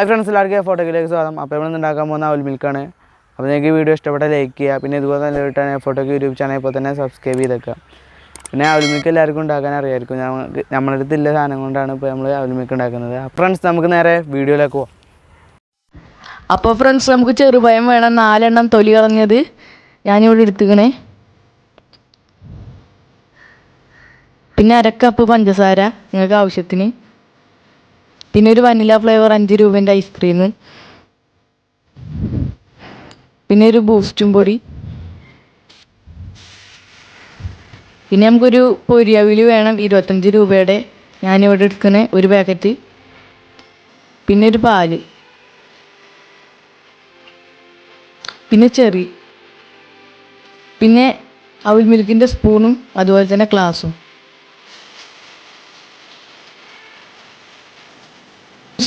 Hi friends എല്ലാവർക്കും ഫോട്ടോയിലേക്ക് സ്വാഗതം. അപ്പോൾ നമ്മൾ ഉണ്ടാക്കാൻ പോകുന്ന അവൽ മിൽക്കാണ് അപ്പോൾ നിങ്ങൾക്ക് വീഡിയോ ഇഷ്ടപ്പെട്ട ലൈക്ക് ചെയ്യുക. പിന്നെ ഇതുപോലെ നല്ല കിട്ടാൻ ഫോട്ടോയ്ക്ക് യൂട്യൂബ് ചാനൽ ഇപ്പോൾ തന്നെ സബ്സ്ക്രൈബ് ചെയ്തേക്കുക. പിന്നെ അവൽ മിൽക്ക് എല്ലാവർക്കും ഉണ്ടാക്കാൻ അറിയായിരിക്കും. നമുക്ക് നമ്മുടെ അടുത്ത് ഇല്ല സാധനം കൊണ്ടാണ് ഇപ്പോൾ നമ്മൾ അവൽ മിൽക്ക് ഉണ്ടാക്കുന്നത്. ഫ്രണ്ട്സ് നമുക്ക് നേരെ വീഡിയോയിലേക്ക് പോവാം. അപ്പോൾ ഫ്രണ്ട്സ് നമുക്ക് ചെറുപയം വേണം. നാലെണ്ണം തൊലി കളഞ്ഞത് ഞാനിവിടെ എടുത്തുക്കണേ പിന്നെ അരക്കപ്പ് പഞ്ചസാര നിങ്ങൾക്ക് ആവശ്യത്തിന്. പിന്നെ ഒരു വനില ഫ്ലേവർ അഞ്ച് രൂപേന്റെ ഐസ്ക്രീം. പിന്നെ ഒരു ബൂസ്റ്റും പൊടി. പിന്നെ നമുക്കൊരു പൊരിയവിൽ വേണം ഇരുപത്തഞ്ച് രൂപയുടെ ഞാനിവിടെ എടുക്കുന്ന ഒരു പാക്കറ്റ്. പിന്നെ ഒരു പാൽ. പിന്നെ ചെറി. പിന്നെ അവൽ മിൽക്കിന്റെ സ്പൂണും അതുപോലെ തന്നെ ഗ്ലാസും.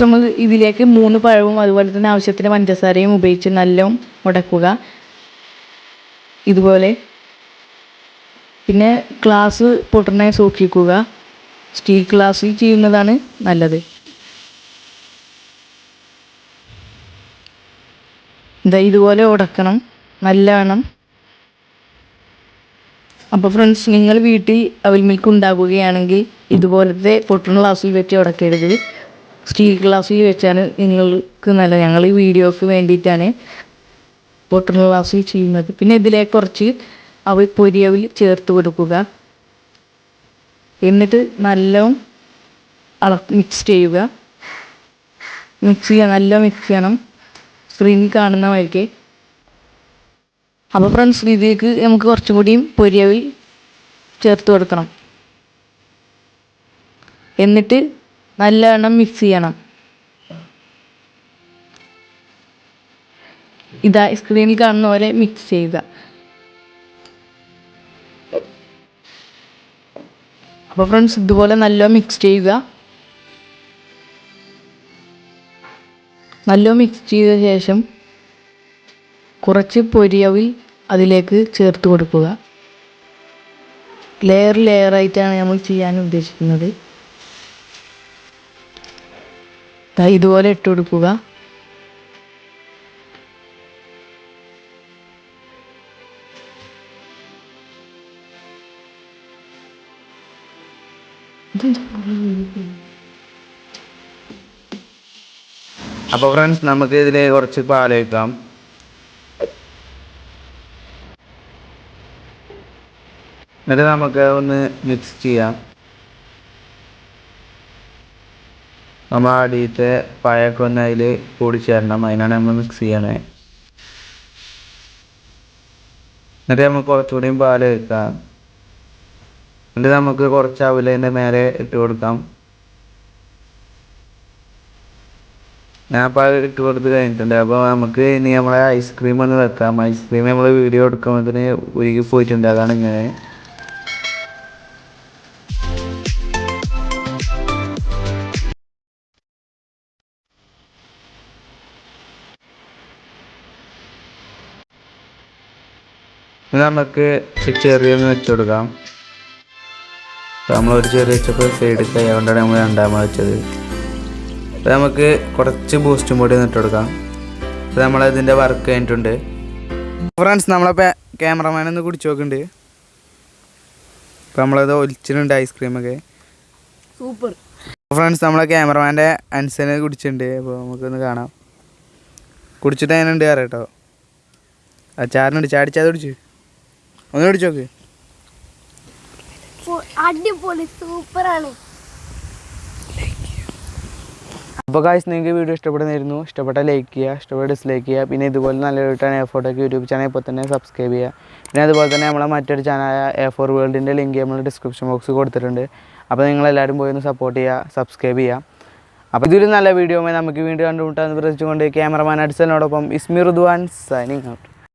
നമ്മൾ ഇതിലേക്ക് മൂന്ന് പഴവും അതുപോലെ തന്നെ ആവശ്യത്തിന് പഞ്ചസാരയും ഉപയോഗിച്ച് നല്ല ഉടക്കുക ഇതുപോലെ. പിന്നെ ഗ്ലാസ് പൊട്ടണ സൂക്ഷിക്കുക. സ്റ്റീൽ ഗ്ലാസ്സിൽ ചെയ്യുന്നതാണ് നല്ലത്. ഇതാ ഇതുപോലെ ഉടക്കണം. നല്ലവണ്ണം. അപ്പോൾ ഫ്രണ്ട്സ് നിങ്ങൾ വീട്ടിൽ അവൽ മിൽക്ക് ഉണ്ടാക്കുകയാണെങ്കിൽ ഇതുപോലത്തെ പൊട്ടുന്ന ഗ്ലാസ്സിൽ വെച്ച് ഉടക്കരുത്. സ്റ്റീൽ ഗ്ലാസ്സിൽ വെച്ചാണ് നിങ്ങൾക്ക് നല്ല ഞങ്ങൾ ഈ വീഡിയോക്ക് വേണ്ടിയിട്ടാണ് ബോട്ടർ ഗ്ലാസ്സിൽ ചെയ്യുന്നത്. പിന്നെ ഇതിലേക്ക് കുറച്ച് അവ പൊരിയവിൽ ചേർത്ത് കൊടുക്കുക. എന്നിട്ട് നല്ലോണം അള മിക്സ് ചെയ്യുക. മിക്സ് ചെയ്യുക നല്ല മിക്സ് ചെയ്യണം. സ്ക്രീനിൽ കാണുന്ന വഴിക്ക് അപ്പോൾ ഫ്രണ്ട്സ് ഇതിലേക്ക് നമുക്ക് കുറച്ചും കൂടിയും പൊരിയവിൽ ചേർത്ത് കൊടുക്കണം. എന്നിട്ട് നല്ലവണ്ണം മിക്സ് ചെയ്യണം. ഇതാ സ്ക്രീനിൽ കാണുന്ന പോലെ മിക്സ് ചെയ്യുക. അപ്പോൾ ഫ്രണ്ട്സ് ഇതുപോലെ നല്ല മിക്സ് ചെയ്യുക. നല്ല മിക്സ് ചെയ്ത ശേഷം കുറച്ച് പൊരിയവിൽ അതിലേക്ക് ചേർത്ത് കൊടുക്കുക. ലെയർ ലെയറായിട്ടാണ് നമ്മൾ ചെയ്യാൻ ഉദ്ദേശിക്കുന്നത്. ഇതുപോലെ ഇട്ട് കൊടുക്കുക. അപ്പോൾ ഫ്രണ്ട്സ് നമുക്ക് ഇതിൽ കുറച്ച് പാൽ ഒഴിക്കാം. എന്നിട്ട് നമുക്ക് ഒന്ന് മിക്സ് ചെയ്യാം. നമ്മൾ അടിയിലത്തെ പഴമൊക്കെ ഒന്ന് അതിൽ കൂടിച്ചേരണം. അതിനാണ് നമ്മൾ മിക്സ് ചെയ്യണേ. എന്നിട്ട് നമുക്ക് കുറച്ചുകൂടിയും പാൽ വെക്കാം എന്നിട്ട് നമുക്ക് കുറച്ച് അവലതിന്റെ നേരെ ഇട്ട് കൊടുക്കാം. ഞാൻ അപ്പോൾ ഇട്ട് കൊടുത്ത് കഴിഞ്ഞിട്ടുണ്ട്. അപ്പോൾ നമുക്ക് ഇനി നമ്മളെ ഐസ്ക്രീം ഒന്ന് വെക്കാം ഐസ്ക്രീം നമ്മൾ വീഡിയോ എടുക്കുമ്പോഴത്തേന് ഉരുകി പോയിട്ടുണ്ട്. അതാണ് ഇങ്ങനെ നമുക്ക് ചെറിയൊന്ന് വെച്ച് കൊടുക്കാം. നമ്മളൊരു ചെറിയ വെച്ചപ്പോൾ സൈഡ് കൈകൊണ്ടാണ് നമ്മൾ രണ്ടാമത് വെച്ചത്. അപ്പോൾ നമുക്ക് കുറച്ച് ബൂസ്റ്റും കൂടി ഇട്ട് കൊടുക്കാം. അപ്പോൾ നമ്മളതിന്റെ വർക്ക് കഴിഞ്ഞിട്ടുണ്ട്. ഫ്രണ്ട്സ് നമ്മളപ്പോൾ ക്യാമറമാൻ ഒന്ന് കുടിച്ച് നോക്കുന്നുണ്ട് അപ്പോൾ നമ്മളത് ഒലിച്ചിട്ടുണ്ട് ഐസ്ക്രീമൊക്കെ സൂപ്പർ ഫ്രണ്ട്സ് നമ്മളെ ക്യാമറമാന്റെ അൻസനെ കുടിച്ചിട്ടുണ്ട്. അപ്പോൾ നമുക്കൊന്ന് കാണാം. കുടിച്ചിട്ട് അതിനുണ്ട് കയറാം കേട്ടോ ആ ചാറിനുണ്ട് ചാടിച്ചാൽ കുടിച്ച്. ഒന്ന് കുടിച്ച് നോക്ക്. അടിപൊളി സൂപ്പറാണ്. അപ്പോൾ കാശ് നിങ്ങൾക്ക് വീഡിയോ ഇഷ്ടപ്പെടുന്നതായിരുന്നു. ഇഷ്ടപ്പെട്ട ലൈക്ക് ചെയ്യുക ഇഷ്ടപ്പെട്ട ഡിസ്ലൈക്ക് ചെയ്യുക. പിന്നെ ഇതുപോലെ നല്ല കിട്ടാൻ എ ഫോട്ടോക്ക് യൂട്യൂബ് ചാനൽ ഇപ്പോൾ തന്നെ സബ്സ്ക്രൈബ് ചെയ്യുക. പിന്നെ അതുപോലെ തന്നെ നമ്മളെ മറ്റൊരു ചാനലായ എ ഫോർ വേൾഡിന്റെ ലിങ്ക് നമ്മൾ ഡിസ്ക്രിപ്ഷൻ ബോക്സ് കൊടുത്തിട്ടുണ്ട്. അപ്പോൾ നിങ്ങളെല്ലാവരും പോയി ഒന്ന് സപ്പോർട്ട് ചെയ്യുക സബ്സ്ക്രൈബ് ചെയ്യുക. അപ്പോൾ ഇതൊരു നല്ല വീഡിയോ നമുക്ക് വീണ്ടും കണ്ടുമുട്ടാന്ന് പ്രതീക്ഷിച്ചുകൊണ്ട് ക്യാമറമാൻ അടിച്ചതിനോടൊപ്പം ഇസ്മിർ റുദ്വാൻ സൈനിങ് ഔട്ട്